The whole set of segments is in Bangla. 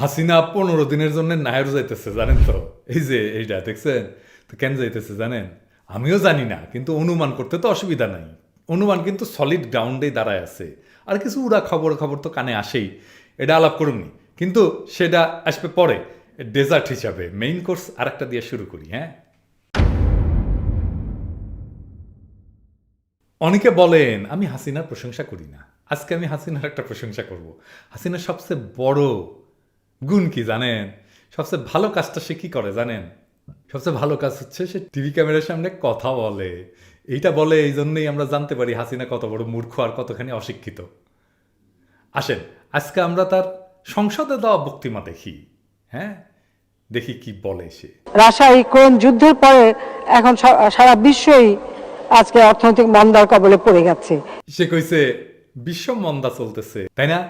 হাসিনা পনেরো দিনের জন্য নাহের যাইতেছে, জানেন তো? এই যে এইটা দেখছেন? তো কেন যাইতেছে জানেন? আমিও জানি না, কিন্তু অনুমান করতে তো অসুবিধা নাই। অনুমান কিন্তু সলিড গ্রাউন্ডেই দাঁড়ায় আছে। আর কিছু উড়া খবর খবর তো কানে আসেই। এটা আলাপ করুননি। কিন্তু সেটা আসবে পরে ডেজার্ট হিসাবে। মেইন কোর্স আরেকটা দিয়ে শুরু করি হ্যাঁ? অনেকে বলেন, আমি হাসিনার প্রশংসা করি না। আজকে আমি হাসিনার একটা প্রশংসা করব। হাসিনার সবচেয়ে বড় গুণ কি জানেন? সবচেয়ে ভালো কাজটা সে কি করে জানেন? সবচেয়ে ভালো কাজ হচ্ছে সে টিভি ক্যামেরার সামনে কথা বলে। এইটা বলে এই জন্যই আমরা জানতে পারি হাসিনা কত বড় মূর্খ আর কতখানি অশিক্ষিত। আসেন আজকে আমরা তার সংসদে দেওয়া বক্তৃমা দেখি। হ্যাঁ? দেখি কি বলে সে। রাশিয়া ইউক্রেন যুদ্ধের পরে এখন সারা বিশ্বই আজকে অর্থনৈতিক মন্দার কবলে পড়ে গেছে। সে কইছে বিশ্ব মন্দা চলতেছে। তাই না?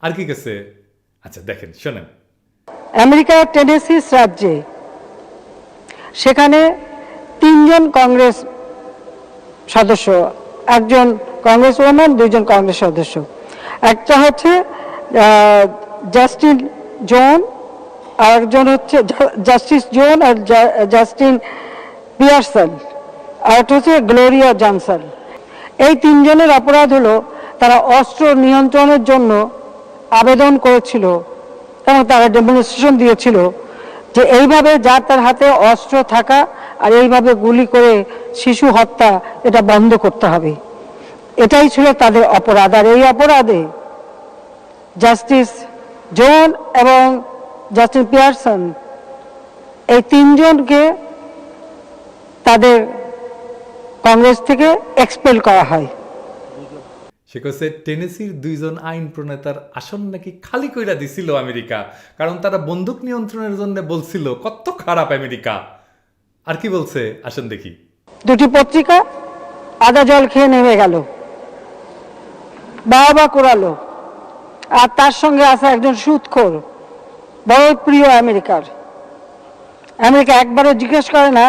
আর কি গেছে আচ্ছা দেখেন, শোনেন। আমেরিকার টেনেসিস রাজ্যে সেখানে তিনজন কংগ্রেস সদস্য, একজন কংগ্রেস ওম্যান দুইজন কংগ্রেস সদস্য। একটা হচ্ছে জাস্টিন জোন, আর একজন হচ্ছে জাস্টিস জোন আর জাস্টিন পিয়ারসন, আর একটা হচ্ছে গ্লোরিয়া জনসন। এই তিনজনের অপরাধ হলো, তারা অস্ত্র নিয়ন্ত্রণের জন্য আবেদন করেছিল এবং তারা ডেমনস্ট্রেশন দিয়েছিল যে এইভাবে যার তার হাতে অস্ত্র থাকা আর এইভাবে গুলি করে শিশু হত্যা এটা বন্ধ করতে হবে। এটাই ছিল তাদের অপরাধ। আর এই অপরাধে জাস্টিস জোন এবং জাস্টিন পিয়ারসন এই তিনজনকে তাদের কংগ্রেস থেকে এক্সপেল করা হয়। সে কইছে, টেনেসির দুইজন আইন প্রণেতার আসন নাকি খালি কইরা দিছিল আমেরিকা? কারণ তারা বন্দুক নিয়ন্ত্রণের জন্য বলছিল, কত খারাপ আমেরিকা। আর কি বলছে? আসেন দেখি। দুটি পত্রিকা আদা জল খেয়ে নেমে গেল। বাবা করালো, আর তার সঙ্গে আছে একজন সুদখোর বড় প্রিয় আমেরিকার। আমেরিকা একবারও জিজ্ঞেস করে না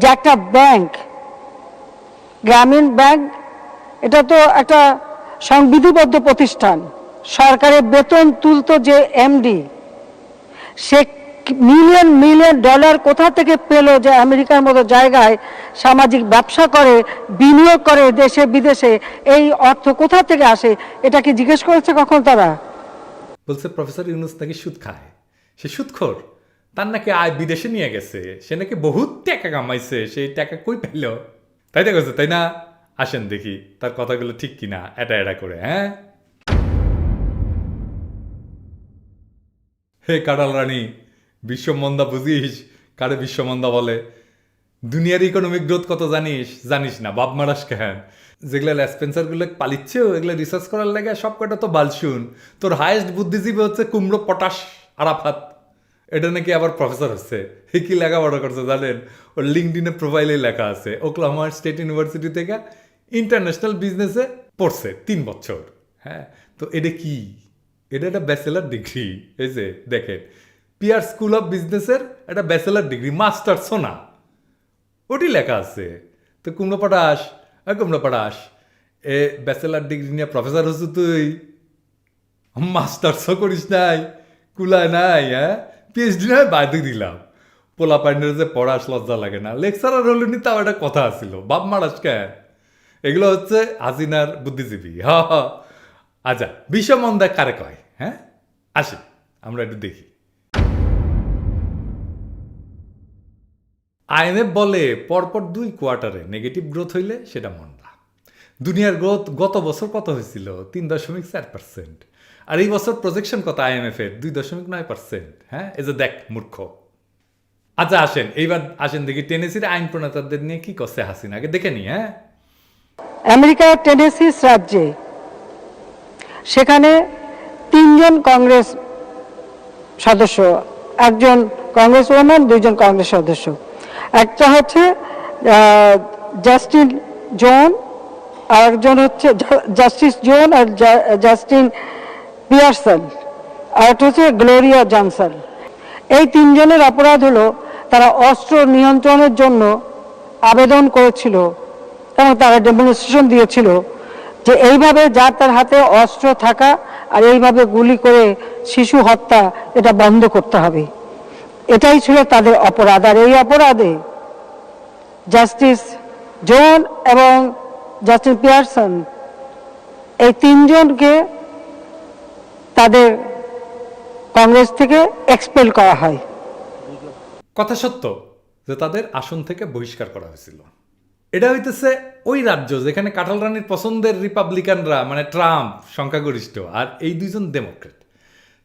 যে একটা ব্যাংক, গ্রামীণ ব্যাংক এটা তো একটা সংবিধিবদ্ধ প্রতিষ্ঠান। সরকারের বেতন তুলতো যে এমডি সে মিলিয়ন মিলিয়ন ডলার কোথা থেকে পেল যে আমেরিকার মতো জায়গায় সামাজিক ব্যবসা করে, বিনিয়োগ করে দেশে, বিদেশে, এই অর্থ কোথা থেকে আসে, এটা কি জিজ্ঞেস করেছে কখন তারা? বলছে, প্রফেসর ইউনুস নাকি সুদ খায়? সে সুদখোর। তার নাকি আয় বিদেশে নিয়ে গেছে। সে নাকি বহুত টাকা কামাইছে। সেই টাকা কই পেল? তাই দেখছে তাই না? আসেন দেখি, তার কথাগুলো ঠিক কিনা এটা এটা করে হ্যাঁ? হে কাডাল রানী, বিশ্বমন্দা বুঝিস? কারে বিশ্বমন্দা বলে? দুনিয়ার ইকোনমিক গ্রোথ কত জানিস? জানিস না, বাপ মারাস কেন? যেগুলো স্পেন্সারগুলো পালিচ্ছে এগুলো রিসার্চ করার লাগে সব কটা তো বালশুন তোর হায়েস্ট বুদ্ধিজীবী হচ্ছে কুমড়ো পটাশ আরাফাত। এটা নাকি আবার প্রফেসর হচ্ছে। হে কি লেখাপড়া করছে জানেন? ওর লিঙ্কডিনে প্রোফাইলে লেখা আছে। ওক্লাহোমা স্টেট ইউনিভার্সিটি থেকে ইন্টারন্যাশনাল বিজনেসে পড়ছে তিন বছর। হ্যাঁ তো এটা কি? এটা একটা ব্যাচেলার ডিগ্রি এই যে দেখেন। পিয়ার স্কুল অফ বিজনেসের একটা ব্যাচেলার ডিগ্রি মাস্টার্সও না ওটি লেখা আছে। তো কুমড়ো পটাশ আর কুমড়ো পটাশ। এ ব্যাচেলার ডিগ্রি নিয়ে প্রফেসর হচ্ছ তুই? মাস্টার্সও করিস নাই, কুলায় নাই হ্যাঁ? পিএইচডি নয় বাদ দিলাম। পোলা পাইনের যে পড়াস লজ্জা লাগে না। লেকচারার হলে নি তাও একটা কথা আছিল। বাপ মারাস কেন? এগুলো হচ্ছে হাসিনার বুদ্ধিজীবী। হ আচ্ছা বিষমন্দা কারে কয়? হ্যাঁ? আসি, আমরা একটু দেখি। আইএমএফ বলে পরপর দুই কোয়ার্টারে নেগেটিভ গ্রোথ হইলে সেটা মন্দা। দুনিয়ার গ্রোথ গত বছর কত হয়েছিল তিন দশমিক চার পার্সেন্ট। আর এই বছর প্রজেকশন কত আইএমএফ এর? দুই দশমিক নয় পার্সেন্ট। হ্যাঁ? এই যে দেখ, মূর্খ। আচ্ছা আসেন। এইবার আসেন দেখি টেনেসির আইন প্রণেতাদের নিয়ে কি করছে হাসিনা? আগে দেখে নি হ্যাঁ? আমেরিকার টেনেসিস রাজ্যে। সেখানে তিনজন কংগ্রেস সদস্য, একজন কংগ্রেস ওম্যান দুইজন কংগ্রেস সদস্য। একটা হচ্ছে জাস্টিন জোন আর একজন হচ্ছে জাস্টিস জোন আর জাস্টিন পিয়ারসন আর একটা হচ্ছে গ্লোরিয়া জনসন। এই তিনজনের অপরাধ হলো, তারা অস্ত্র নিয়ন্ত্রণের জন্য আবেদন করেছিল এবং তারা ডেমনস্ট্রেশন দিয়েছিল যে এইভাবে যার তার হাতে অস্ত্র থাকা আর এইভাবে গুলি করে শিশু হত্যা এটা বন্ধ করতে হবে। এটাই ছিল তাদের অপরাধ। আর এই অপরাধে জাস্টিস জোন এবং জাস্টিস পিয়ারসন এই তিনজনকে তাদের কংগ্রেস থেকে এক্সপেল করা হয়। কথা সত্য যে তাদের আসন থেকে বহিষ্কার করা হয়েছিল। এটা হইতেছে ওই রাজ্য যেখানে কাঁঠাল রানীর পছন্দের রিপাবলিকানরা মানে ট্রাম্প, সংখ্যাগরিষ্ঠ, আর এই দুইজন ডেমোক্রেট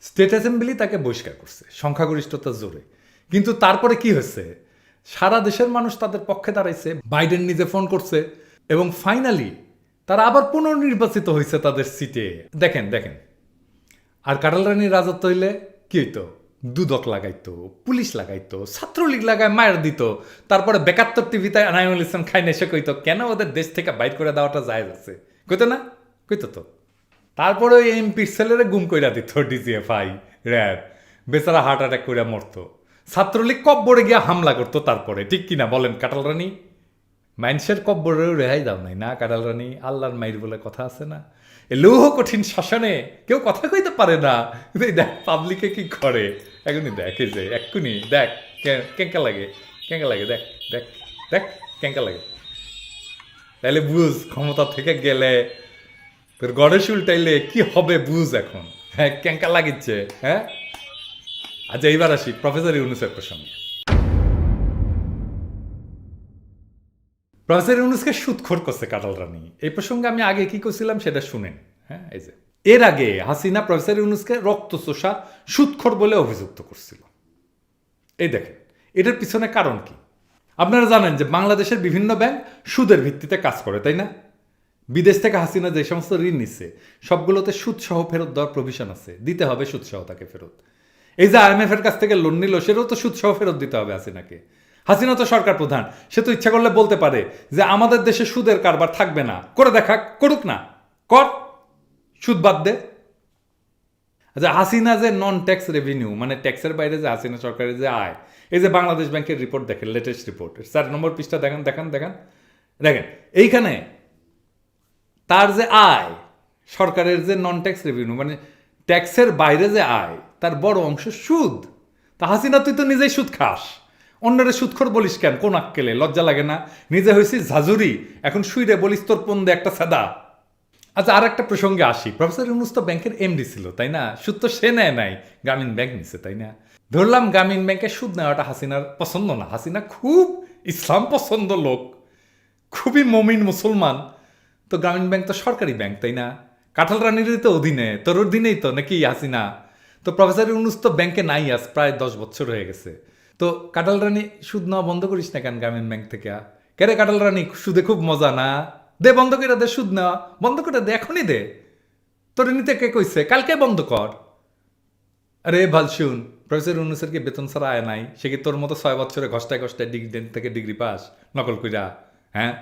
স্টেট অ্যাসেম্বলি তাকে বহিষ্কার করছে সংখ্যাগরিষ্ঠতার জোরে। কিন্তু তারপরে কি হয়েছে? সারা দেশের মানুষ তাদের পক্ষে দাঁড়াইছে, বাইডেন নিজে ফোন করছে, এবং ফাইনালি তারা আবার পুনর্নির্বাচিত হয়েছে তাদের সিটে। দেখেন দেখেন। আর কাটাল রানীর রাজত্ব হইলে কি হইতো? দুদক লাগাইতো, পুলিশ লাগাইতো, ছাত্রলীগ লাগায় মায়ের দিত, তারপরে বেকাত্তর টিভিতে আনাইমুল ইসলাম খাইন এসে কইতো, কেন ওদের দেশ থেকে বাইর করে দেওয়াটা যায় আছে? কইতো না? কইতো তো। তারপরে ওই এমপির ছেলেরে গুম কইরা দিত ডিজিএফআই র্যাব বেচারা হার্ট অ্যাটাক করে মরতো। ছাত্রলীগ কব্বরে গিয়া হামলা করতো তারপরে, ঠিক কিনা বলেন কাটাল রানী? মানুষের কব্বরেও রেহাই দাও নাই। না কাটাল রানী, আল্লাহর মাইর বলে কথা আছে না। এ লৌহ কঠিন শাসনে কেউ কথা কইতে পারে না। দেখ পাবলিকে কি করে? এখনই দেখ যে, এক্ষুনি দেখ কেঙ্কা লাগে কেঙ্কা লাগে, দেখ দেখ দেখ, কেঙ্কা লাগে। তাহলে বুঝ, ক্ষমতা থেকে গেলে তোর গড়ে উল্টাইলে কি হবে বুঝ এখন? হ্যাঁ কেঙ্কা লাগিচ্ছে হ্যাঁ? আচ্ছা এইবার আসি প্রফেসর ইউনুসের প্রসঙ্গে। প্রফেসর ইউনুসকে সুদখোর করছে কাটাল রানী। এই প্রসঙ্গে আমি আগে কি করছিলাম সেটা শুনেন। হ্যাঁ এই যে। এর আগে হাসিনা প্রফেসর ইউনুসকে রক্তচোষা সুদখোর বলে অভিযুক্ত করছিল। এই দেখেন, এটার পিছনে কারণ কি? আপনারা জানেন যে বাংলাদেশের বিভিন্ন ব্যাংক সুদের ভিত্তিতে কাজ করে, তাই না? বিদেশ থেকে হাসিনা যে সমস্ত ঋণ নিচ্ছে, সবগুলোতে সুদসহ ফেরত দেওয়ার প্রভিশন আছে। দিতে হবে সুদসহ তাকে ফেরত। এই যে আইএমএফ এর কাছ থেকে লোন নিল, সেটাও তো সুদসহ ফেরত দিতে হবে হাসিনাকে। হাসিনা তো সরকার প্রধান, সে তো ইচ্ছা করলে বলতে পারে যে আমাদের দেশে সুদের কারবার থাকবে না। করে দেখা, করুক না। কর, সুদ বাদ দে। আচ্ছা হাসিনা যে নন ট্যাক্স রেভিনিউ মানে ট্যাক্সের বাইরে যে হাসিনা সরকারের যে আয়, এই যে বাংলাদেশ ব্যাংকের রিপোর্ট দেখেন লেটেস্ট রিপোর্ট চার নম্বর পৃষ্ঠা দেখেন দেখেন দেখেন। দেখেন, এইখানে তার যে আয়, সরকারের যে নন ট্যাক্স রেভিনিউ মানে ট্যাক্সের বাইরে যে আয়, তার বড় অংশ সুদ। তা হাসিনা, তুই তো নিজেই সুদ খাস। অন্যরে সুদখোর বলিস কেন? কোন আক্কেলে? লজ্জা লাগে না? নিজে হয়েছিস ঝাজুরি এখন শুইরে বলিস তোর পন্দে একটা সাদা আচ্ছা আর একটা প্রসঙ্গে আসি। প্রফেসর ইউনুস তো ব্যাংকের এমডি ছিল, তাই না? সুদ তো সে নেয় নাই। গ্রামীণ ব্যাংক নিছে, তাই না? ধরলাম গ্রামীণ ব্যাংকে সুদ নেওয়াটা হাসিনার পছন্দ না। হাসিনা খুব ইসলাম পছন্দ লোক। খুবই মমিন মুসলমান। তো গ্রামীণ ব্যাংক তো সরকারি ব্যাংক, তাই না? কাঁঠাল রানীরই তো অধীনে তোর অধীনেই তো নাকি হাসিনা? তো প্রফেসর ইউনুস তো ব্যাংকে নাই আজ, প্রায় দশ বছর হয়ে গেছে। তো কাটাল রানী সুদ নেওয়া বন্ধ করিস না কেন গ্রামীণ ব্যাংক থেকে? কেরে কাঁঠাল রানী, সুদে খুব মজা না? দে বন্ধ করে দে, সুদ নেওয়া বন্ধ করে দে, এখনই দে। তোর নিতে কে কইছে? কালকে বন্ধ কর। আরে ভালো শুন, প্রফেসর ইউনুসের কি বেতন ছাড়া আয় নাই? সে কি তোর মতো ছয় বছরে ঘষ্টায় ঘষ্টায় ডিগ্রি থেকে ডিগ্রি পাস? নকল কইরা হ্যাঁ?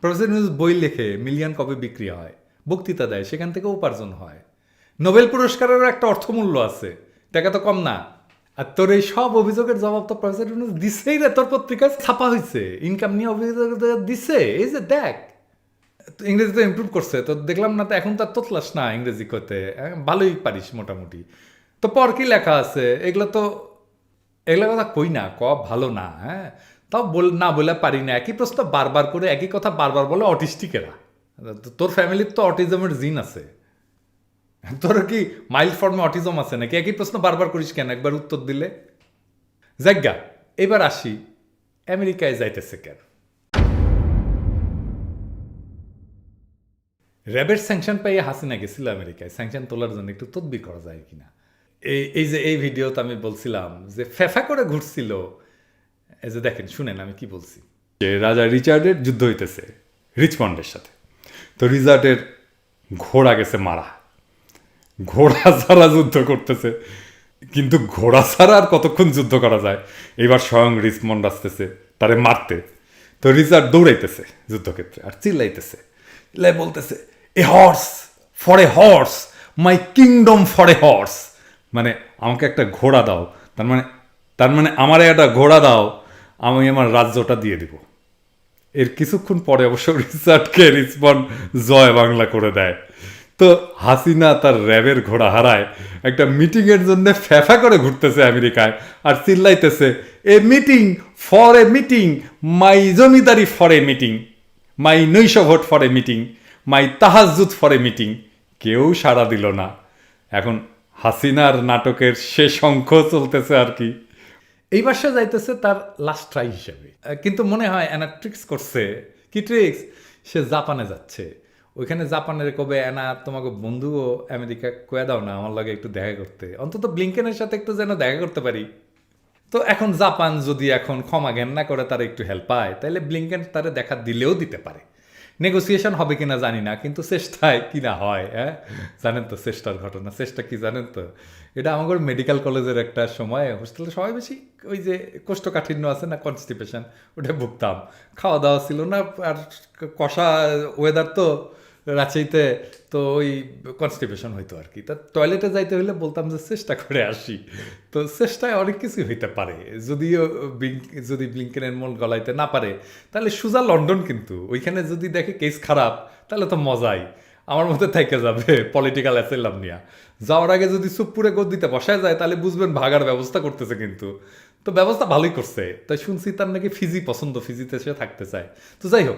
প্রফেসর ইউনুস বই লেখে মিলিয়ন কপি বিক্রি হয়, বক্তৃতা দেয়, সেখান থেকে উপার্জন হয়। নোবেল পুরস্কারেরও একটা অর্থমূল্য আছে। টাকা তো কম না। আর তোর এই সব অভিযোগের জবাব তো প্রফেসর ইউনুস দিছেই রে তোর পত্রিকায় ছাপা হয়েছে ইনকাম নিয়ে অভিযোগ দিছে। এই যে দেখ ইংরেজি তো ইমপ্রুভ করছে, তো দেখলাম না তো এখন তো তোতলাস না ইংরেজি করতে ভালোই পারিস মোটামুটি। তো পর কি লেখা আছে? এগুলো তো, এগুলো কথা কই না, ক, ভালো না হ্যাঁ? তাও বল, না বলে পারি না। একই প্রশ্ন বারবার করে, একই কথা বারবার বলে অটিস্টিকেরা তোর ফ্যামিলির তো অটিজমের জিন আছে। তোর কি মাইল্ড ফর্মে অটিজম আছে নাকি? একই প্রশ্ন বারবার করিস কেন? একবার উত্তর দিলে। জাজ্ঞা এবার আসি, আমেরিকায় যাইতেছে কেন? র্যাবের স্যাংশন পাইয়ে হাসিনা গেছিল আমেরিকায়। স্যাংশন তোলার জন্য একটু তদবির করা যায় কিনা? এই এই যে, এই ভিডিওতে আমি বলছিলাম যে ফেফা করে ঘুরছিল। এই যে দেখেন, শুনেন আমি কি বলছি। যে রাজা রিচার্ডের যুদ্ধ হইতেছে, রিচমন্ডের সাথে। তো রিচার্ডের ঘোড়া গেছে মারা। ঘোড়া ছাড়া যুদ্ধ করতেছে। কিন্তু ঘোড়া ছাড়া আর কতক্ষণ যুদ্ধ করা যায়? এবার স্বয়ং রিচমন্ড আসতেছে, তারে মারতে। তো রিচার্ড দৌড়াইতেছে যুদ্ধক্ষেত্রে আর চিল্লাইতেছে। চিল্লাই বলতেছে, a horse for a horse my kingdom for a horse মানে আমাকে একটা ঘোড়া দাও, তার মানে তার মানে আমারে একটা ঘোড়া দাও, আমি আমার রাজ্যটা দিয়ে দিব। এর কিছুক্ষণ পরে অবশ্য রিচার্ডকে রিসপন্ড জয় বাংলা করে দেয়। তো হাসিনা তার র্যাবের ঘোড়া হারায়। একটা মিটিংয়ের জন্য ফ্যাফা করে ঘুরতেছে আমেরিকায় আর চিল্লাইতেছে, a meeting for a meeting, my zamindari for a meeting, my নৈশ ভোট ফর এ মিটিং, মাই তাহাজুদ ফর এ মিটিং। কেউ সাড়া দিল না। এখন হাসিনার নাটকের শেষ অঙ্ক চলতেছে আর কি। এইবার সে যাইতেছে তার লাস্ট ট্রাই হিসেবে। কিন্তু মনে হয় এনা ট্রিক্স করছে। কি ট্রিক্স সে জাপানে যাচ্ছে। ওইখানে জাপানের কবে এনা তোমাকে বন্ধুও আমেরিকা কয়ে দাও না, আমার লাগে একটু দেখা করতে। অন্তত ব্লিঙ্কেনের সাথে একটু যেন দেখা করতে পারি। তো এখন জাপান যদি এখন ক্ষমা জ্ঞান না করে, তারা একটু হেল্প পায় তাহলে ব্লিঙ্কেন তারা দেখা দিলেও দিতে পারে। নেগোসিয়েশন হবে কিনা জানি না, কিন্তু চেষ্টায় কিনা হয় হ্যাঁ? জানেন তো চেষ্টার ঘটনা, চেষ্টা কি জানেন তো? এটা আমাদের মেডিকেল কলেজের একটা সময় হোস্টেলে সবাই বেশি ওই যে কোষ্ঠকাঠিন্য আছে না কনস্টিপেশন ওটা ভুগতাম। খাওয়া দাওয়া ছিল না, আর কষা ওয়েদার তো রাঁচিতে তো ওই কনস্টিপেশন হইতো আর কি। তা টয়লেটে যাইতে হলে বলতাম যে চেষ্টা করে আসি। তো চেষ্টায় অনেক কিছু হইতে পারে। যদিও যদি ব্লিঙ্কেনের মন গলাইতে না পারে, তাহলে সুজা লন্ডন কিন্তু। ওইখানে যদি দেখে কেস খারাপ, তাহলে তো মজাই। আমার মতে থেকে যাবে পলিটিক্যাল অ্যাসেলাম নিয়া। যাওয়ার আগে যদি সুপুরে চুপপুরে গদিতে বসায় যায়, তাহলে বুঝবেন ভাগার ব্যবস্থা করতেছে কিন্তু। তো ব্যবস্থা ভালোই করছে। তাই শুনছি তার নাকি ফিজি পছন্দ ফিজিতে সে থাকতে চায়। তো যাই হোক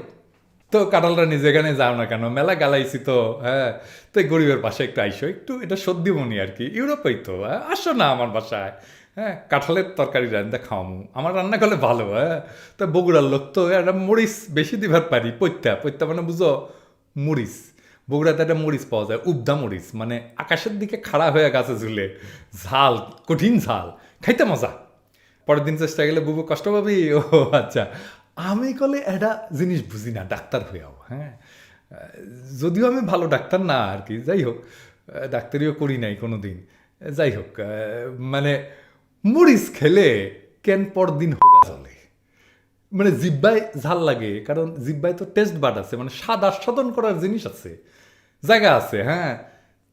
তো কাঁঠালটা নিজে এখানে যাও না কেন? মেলা গালাইছি তো হ্যাঁ। তো গরিবের পাশে একটু আইসো, একটু এটা সর্দিমনি আর কি। ইউরোপেই তো হ্যাঁ। আসো না আমার বাসায় হ্যাঁ। কাঁঠালের তরকারি রান্না খাওয়ামু। আমার রান্না করলে ভালো হ্যাঁ। তো বগুড়ার লোক তো একটা মরিচ বেশি দিবার পারি পৈত্যা পৈত্যা মানে বুঝো, মরিচ। বগুড়াতে একটা মরিচ পাওয়া যায়, উবদা মরিচ। মানে আকাশের দিকে খাড়া হয়ে গাছে ঝুলে ঝাল, কঠিন ঝাল। খাইতে মজা। পরের দিন চেষ্টা গেলে বুবু কষ্ট পাবি? ও আচ্ছা। আমি কলে একটা জিনিস বুঝি না, ডাক্তার হয়েও হ্যাঁ? যদিও আমি ভালো ডাক্তার না আর কি, যাই হোক, ডাক্তারিও করি নাই কোনো দিন যাই হোক মানে মরিচ খেলে কেন পরদিন হোগা চলে মানে জিব্বায় ঝাল লাগে, কারণ জিব্বায় তো টেস্ট বাড আছে মানে স্বাদ আস্বাদন করার জিনিস আছে, জায়গা আছে হ্যাঁ?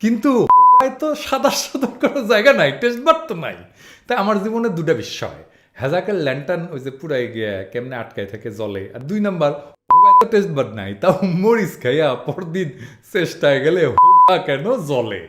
কিন্তু হোগায় তো স্বাদ আস্বাদন করার জায়গা নাই, টেস্ট বাড তো নাই। তাই আমার জীবনে দুটা বিষয়। হেজাকের ল্যান্টার্ন ওই যে পুরাই গিয়া কেমনে আটকায় থাকে জলে। আর দুই নম্বর তো টেস্ট বাদ নাই, তাও মরিচ খাইয়া পরদিন চেষ্টায় গেলে হোকা কেন জলে?